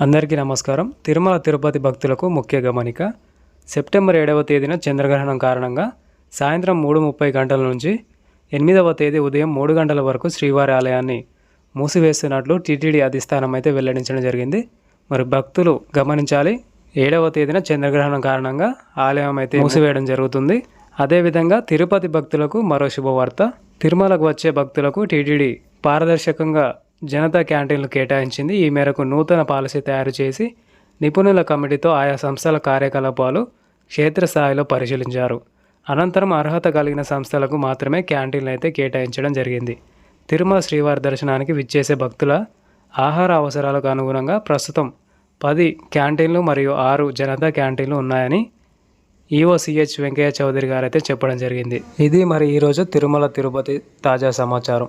అందరికీ నమస్కారం. తిరుమల తిరుపతి భక్తులకు ముఖ్య గమనిక సెప్టెంబర్ ఏడవ తేదీన చంద్రగ్రహణం కారణంగా సాయంత్రం మూడు ముప్పై గంటల నుంచి ఎనిమిదవ తేదీ ఉదయం మూడు గంటల వరకు శ్రీవారి ఆలయాన్ని మూసివేస్తున్నట్లు టీటీడీ అధిష్టానం అయితే వెల్లడించడం జరిగింది. మరి భక్తులు గమనించాలి ఏడవ తేదీన చంద్రగ్రహణం కారణంగా ఆలయం అయితే మూసివేయడం జరుగుతుంది. అదేవిధంగా తిరుపతి భక్తులకు మరో శుభవార్త. తిరుమలకు వచ్చే భక్తులకు టీటీడీ పారదర్శకంగా జనతా క్యాంటీన్లు కేటాయించింది. ఈ మేరకు నూతన పాలసీ తయారు చేసి నిపుణుల కమిటీతో ఆయా సంస్థల కార్యకలాపాలు క్షేత్రస్థాయిలో పరిశీలించారు. అనంతరం అర్హత కలిగిన సంస్థలకు మాత్రమే క్యాంటీన్లు అయితే కేటాయించడం జరిగింది. తిరుమల శ్రీవారి దర్శనానికి విచ్చేసే భక్తుల ఆహార అవసరాలకు అనుగుణంగా ప్రస్తుతం పది క్యాంటీన్లు మరియు ఆరు జనతా క్యాంటీన్లు ఉన్నాయని ఈఓ సిహెచ్ వెంకయ్య చౌదరి గారు అయితే చెప్పడం జరిగింది. ఇది మరి ఈరోజు తిరుమల తిరుపతి తాజా సమాచారం.